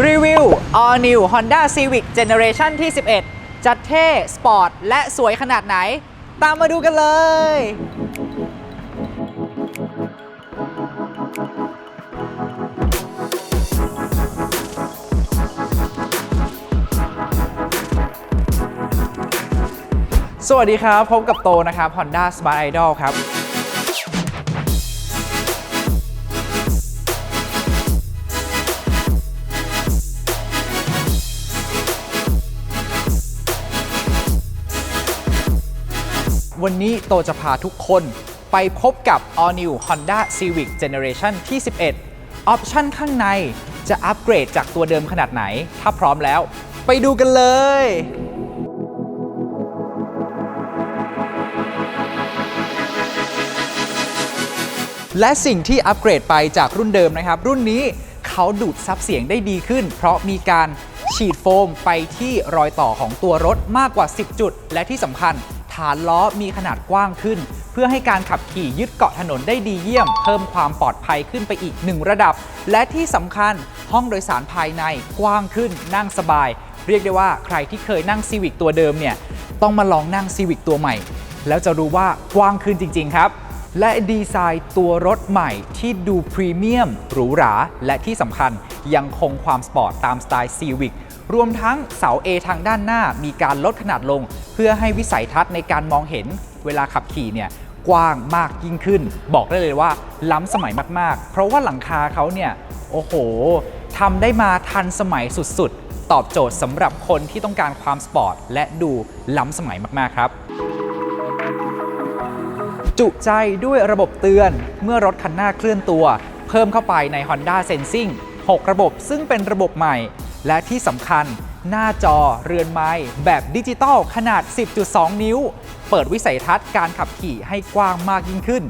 รีวิว All New Honda Civic Generation ที่ 11 จัดเท่ สปอร์ต และสวยขนาดไหน ตามมาดูกันเลยสวัสดีครับ พบกับโตนะครับ Honda Smart Idol ครับ วันนี้โตจะพาทุกคนไปพบกับ All New Honda Civic Generation ที่ 11 ออปชั่นข้างในจะอัปเกรดจากตัวเดิมขนาดไหน ถ้าพร้อมแล้ว ไปดูกันเลยและสิ่งที่อัปเกรดไปจากรุ่นเดิมนะครับ รุ่นนี้เขาดูดซับเสียงได้ดีขึ้น เพราะมีการฉีดโฟมไปที่รอยต่อของตัวรถมากกว่า 10 จุด และที่สำคัญ ฐานล้อมีขนาดกว้างขึ้น เพื่อให้การขับขี่ยึดเกาะถนนได้ดีเยี่ยม เพิ่มความปลอดภัยขึ้นไปอีกหนึ่งระดับ และที่สำคัญห้องโดยสารภายในกว้างขึ้นนั่งสบาย เรียกได้ว่าใครที่เคยนั่งซีวิกตัวเดิมเนี่ยต้องมาลองนั่งซีวิกตัวใหม่ แล้วจะรู้ว่ากว้างขึ้นจริง ๆ ครับ และดีไซน์ตัวรถใหม่ที่ดูพรีเมียมหรูหรา และที่สำคัญยังคงความสปอร์ตตามสไตล์ Civic รวมทั้งเสา A ทางด้านหน้ามีการลดขนาดลง เพื่อให้วิสัยทัศน์ในการมองเห็นเวลาขับขี่เนี่ยกว้างมากยิ่งขึ้น บอกได้เลยว่าล้ำสมัยมากๆ เพราะว่าหลังคาเขาเนี่ย โอ้โหทำได้มาทันสมัยสุดๆ ตอบโจทย์สำหรับคนที่ต้องการความสปอร์ต และดูล้ำสมัยมากๆครับ จุใจด้วยระบบเตือนเมื่อรถคันหน้าเคลื่อนตัว เพิ่มเข้าไปใน Honda Sensing 6 ระบบซึ่งเป็นระบบใหม่ และที่สำคัญหน้าจอเรือนไม้แบบดิจิตอลขนาด 10.2 นิ้ว เปิดวิสัยทัศน์การขับขี่ให้กว้างมากยิ่งขึ้น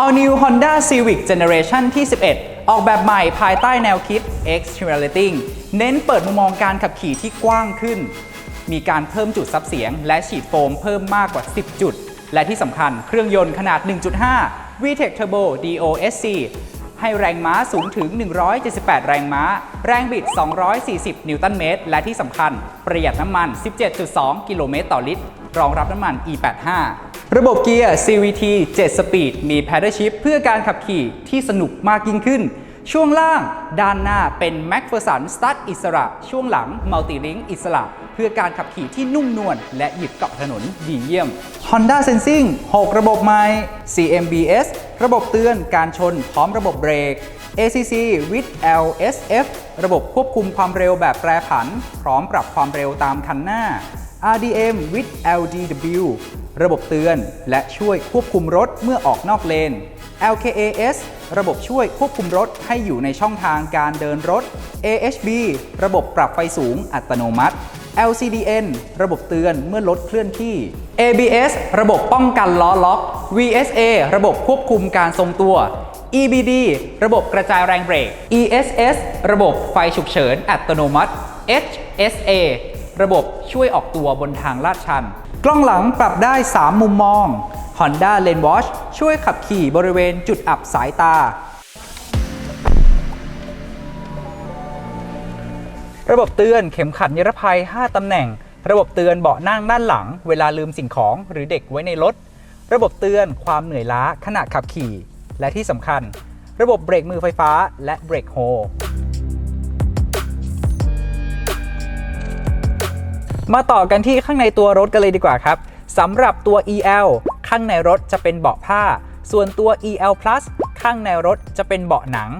All New Honda Civic Generation ที่ 11 ออกแบบใหม่ภายใต้แนวคิด Extremalating เน้นเปิดมุมมองการขับขี่ที่กว้างขึ้น มีการเพิ่มจุดซับเสียง และฉีดโฟมเพิ่มมากกว่า 10 จุด และที่สำคัญเครื่องยนต์ขนาด 1.5 VTEC Turbo DOSC ให้แรงม้าสูงถึง 178 แรงม้า แรงบิด 240 นิวตันเมตร และที่สำคัญประหยัดน้ำมัน 17.2 กิโลเมตรต่อลิตร รองรับน้ำมัน E85 ระบบเกียร์ CVT 7 สปีด มี Paddle Shift เพื่อการขับขี่ที่สนุกมากยิ่งขึ้น ช่วงล่างด้านหน้าเป็น MacPherson Start อิสระ ช่วงหลัง Multi-Link อิสระ เพื่อการขับขี่ที่นุ่มนวลและหยิบเกาะถนนดีเยี่ยม Honda Sensing 6 ระบบใหม่ CMBS ระบบเตือนการชนพร้อมระบบเบรก ACC with LSF ระบบควบคุมความเร็วแบบแปรผัน พร้อมปรับความเร็วตามคันหน้า RDM with LDW ระบบเตือน และช่วยควบคุมรถเมื่อออกนอกเลน LKAS ระบบช่วยควบคุมรถให้อยู่ในช่องทางการเดินรถ AHB ระบบปรับไฟสูงอัตโนมัติ LCDN ระบบเตือนเมื่อรถเคลื่อนที่ ABS ระบบป้องกันล้อล็อก VSA ระบบควบคุมการทรงตัว EBD ระบบกระจายแรงเบรก ESS ระบบไฟฉุกเฉินอัตโนมัติ HSA ระบบช่วยออกตัวบนทางลาดชัน กล้องหลังปรับได้ 3 มุมมอง Honda Lane Watch ช่วยขับขี่บริเวณจุดอับสายตา ระบบเตือนเข็มขัดนิรภัย 5 ตำแหน่ง ระบบเตือนเบาะนั่งด้านหลัง เวลาลืมสิ่งของหรือเด็กไว้ในรถ ระบบเตือนความเหนื่อยล้าขณะขับขี่ และที่สำคัญ ระบบเบรกมือไฟฟ้าและเบรกโฮ มาต่อกันที่ข้างในตัวรถกันเลยดีกว่าครับสำหรับตัว EL ข้างในรถจะเป็นเบาะผ้า ส่วนตัว EL Plus ข้างในรถจะเป็นเบาะหนัง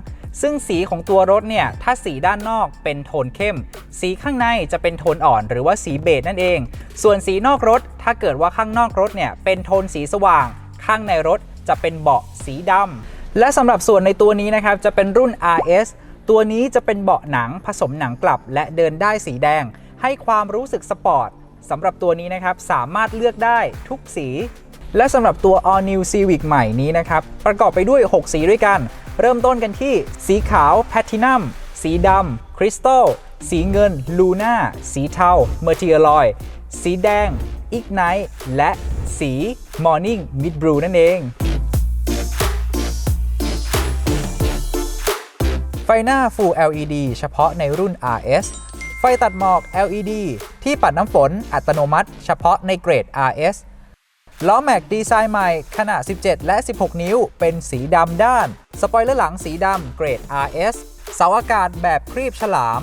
ซึ่งสีของตัวรถเนี่ย ถ้าสีด้านนอกเป็นโทนเข้ม สีข้างในจะเป็นโทนอ่อนหรือว่าสีเบจนั่นเอง ส่วนสีนอกรถ ถ้าเกิดว่าข้างนอกรถเนี่ยเป็นโทนสีสว่าง ข้างในรถจะเป็นเบาะสีดำ และสำหรับส่วนในตัวนี้นะครับจะเป็นรุ่น RS ตัวนี้จะเป็นเบาะหนังผสมหนังกลับและเดินได้สีแดง ให้ความรู้สึกสปอร์ตสำหรับตัวนี้นะครับสามารถเลือกได้ทุกสี และสำหรับตัว All New Civic ใหม่นี้นะครับประกอบไปด้วย 6 สีด้วยกัน เริ่มต้นกันที่ สีขาว Platinum สีดำ Crystal สีเงิน Luna สีเทา Meteoroid สีแดง Ignite และสี Morning Mid Blue นั่นเอง ไฟหน้า Full LED เฉพาะในรุ่น RS ไฟตัดหมอก LED ที่ปัดน้ำฝนอัตโนมัติ เฉพาะในเกรด RS ล้อแม็กดีไซน์ใหม่ขนาด 17 และ 16 นิ้ว เป็นสีดำด้าน สปอยเลอร์หลังสีดำเกรด RS เสาอากาศแบบครีบฉลาม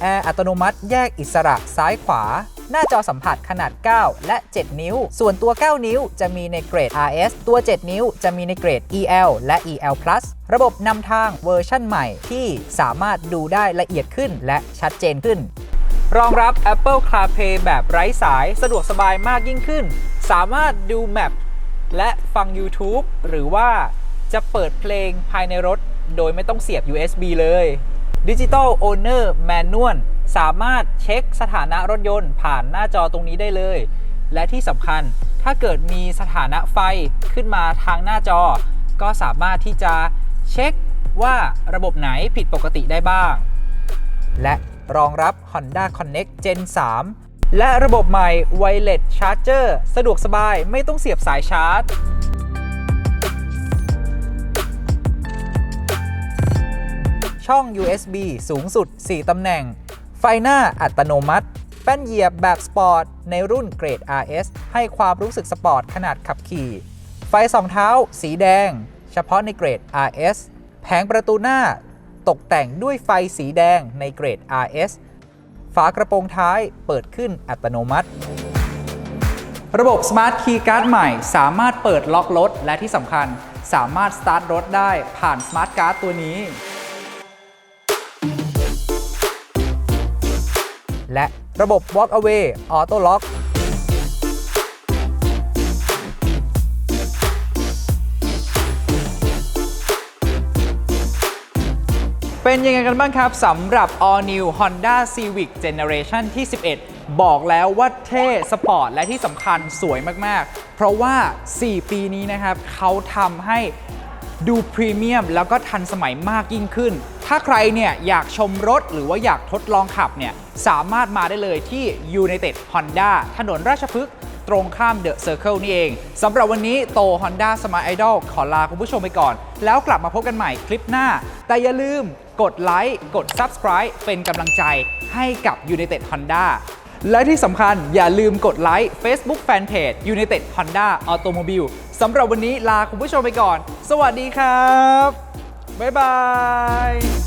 แอร์อัตโนมัติแยกอิสระซ้ายขวา หน้าจอสัมผัสขนาด 9 และ 7 นิ้ว ส่วนตัว 9 นิ้วจะมีในเกรด RS ตัว 7 นิ้วจะมีในเกรด EL และ EL Plus ระบบนำทางเวอร์ชั่นใหม่ที่สามารถดูได้ละเอียดขึ้นและชัดเจนขึ้น รองรับ Apple CarPlay แบบไร้สายสะดวกสบายมากยิ่งขึ้น สามารถดูแมปและฟัง YouTube หรือว่าจะเปิดเพลงภายในรถ โดยไม่ต้องเสียบ USB เลย Digital Owner Manual สามารถเช็คสถานะรถยนต์ผ่านหน้าจอตรงนี้ได้เลย และที่สำคัญถ้าเกิดมีสถานะไฟขึ้นมาทางหน้าจอ ก็สามารถที่จะเช็คว่าระบบไหนผิดปกติได้บ้าง และรองรับ Honda Connect Gen 3 และระบบใหม่ Wireless Charger สะดวกสบายไม่ต้องเสียบสายชาร์จช่อง USB สูงสุด 4 ตำแหน่ง ไฟหน้าอัตโนมัติ แป้นเหยียบแบบสปอร์ต ในรุ่นเกรด RS ให้ความรู้สึกสปอร์ตขนาดขับขี่ ไฟสองเท้า สีแดง เฉพาะในเกรด RS แผงประตูหน้า ตกแต่งด้วยไฟสีแดงในเกรด RS ฝากระโปรงท้ายเปิดขึ้นอัตโนมัติ ระบบ Smart Key Card ใหม่ สามารถเปิดล็อกรถ และที่สำคัญ สามารถสตาร์ทรถได้ผ่าน Smart Card ตัวนี้ และระบบ Walk Away Auto Lock เป็นยังไงกันบ้างครับสำหรับ All New Honda Civic Generation ที่ 11 บอกแล้วว่าเท่สปอร์ตและที่สำคัญสวยมาก ๆ เพราะว่า 4 ปีนี้นะครับเขาทำให้ ดูพรีเมียมแล้วก็ทันสมัยมากยิ่งขึ้น ถ้าใครเนี่ยอยากชมรถหรือว่าอยากทดลองขับเนี่ยสามารถมาได้เลยที่ United Honda ถนนราชพฤกษ์ตรงข้ามเดอะเซอร์เคิลนี่เอง สำหรับวันนี้โต Honda Smart Idol ขอลาคุณผู้ชมไปก่อน แล้วกลับมาพบกันใหม่คลิปหน้า แต่อย่าลืมกดไลค์กด Subscribe เป็นกำลังใจให้กับ United Honda และที่สำคัญอย่าลืมกดไลค์ Facebook Fanpage United Honda Automobile สำหรับวันนี้ลาคุณผู้ชมไปก่อน สวัสดีครับ บ๊ายบาย